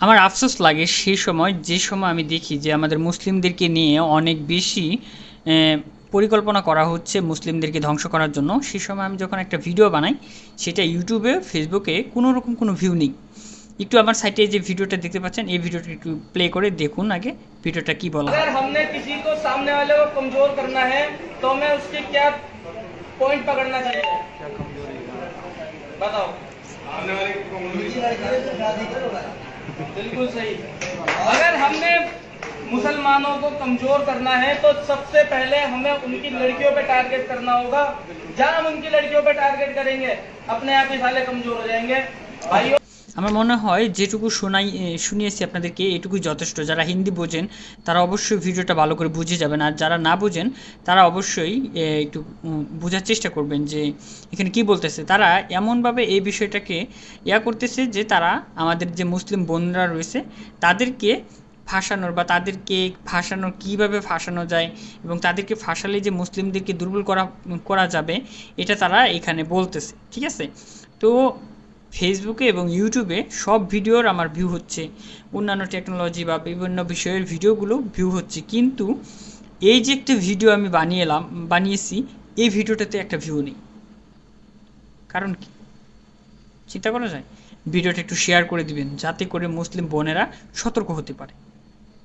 আমার আফসোস লাগে সেই সময় যে সময় আমি দেখি যে আমাদের মুসলিমদেরকে নিয়ে অনেক বেশি আহ, পরিকল্পনা করা হচ্ছে মুসলিমদেরকে ধ্বংস করার জন্য সেই সময় আমি যখন একটা ভিডিও বানাই সেটা ইউটিউবে ফেসবুকে কোনো রকম কোনো ভিউ নেই একটু আমার সাইটে যে ভিডিওটা দেখতে পাচ্ছেন এই ভিডিওটা একটু প্লে করে দেখুন আগে ভিডিওটা কি বলা হয় अगर हमने किसी को सामने वाले को कमजोर करना है तो हमें उसके क्या पॉइंट पकड़ना चाहिए बताओ बिल्कुल सही। अगर हमने मुसलमानों को कमज़ोर करना है तो सबसे पहले हमें उनकी लड़कियों पे टारगेट करना होगा। जहाँ हम उनकी लड़कियों पे टारगेट करेंगे, अपने आप ही साले कमज़ोर हो जाएँगे। भाइयों আমার মনে হয় যেটুকু শোনাই শুনিয়েছি আপনাদেরকে, এটুকুই যথেষ্ট। যারা হিন্দি বোঝেন, তারা অবশ্যই ভিডিওটা ভালো করে বুঝে যাবেন। আর যারা না বোঝেন, তারা অবশ্যই একটু বোঝার চেষ্টা করবেন যে এখানে কি বলতেছে। তারা এমনভাবে এই বিষয়টাকে ইয়া করতেছে যে তারা আমাদের যে মুসলিম বোনরা রয়েছে, তাদেরকে ফাঁসানোর বা তাদেরকে ফাঁসানোর কীভাবে ফাঁসানো যায় এবং তাদেরকে ফাঁসালে যে মুসলিমদেরকে দুর্বল করা করা যাবে, এটা তারা এখানে বলতেছে। ঠিক আছে? তো ফেসবুকে এবং ইউটিউবে সব ভিডিওর আমার ভিউ হচ্ছে। অন্যান্য টেকনোলজি বা বিভিন্ন বিষয়ের ভিডিওগুলো ভিউ হচ্ছে। কিন্তু এই যে একটা ভিডিও আমি বানিয়ে এলাম, বানিয়েছি, এই ভিডিওটাতে একটা ভিউ নেই। কারণ কি? চিন্তা করা যায়? ভিডিওটা একটু শেয়ার করে দিবেন, যাতে করে মুসলিম বোনেরা সতর্ক হতে পারে।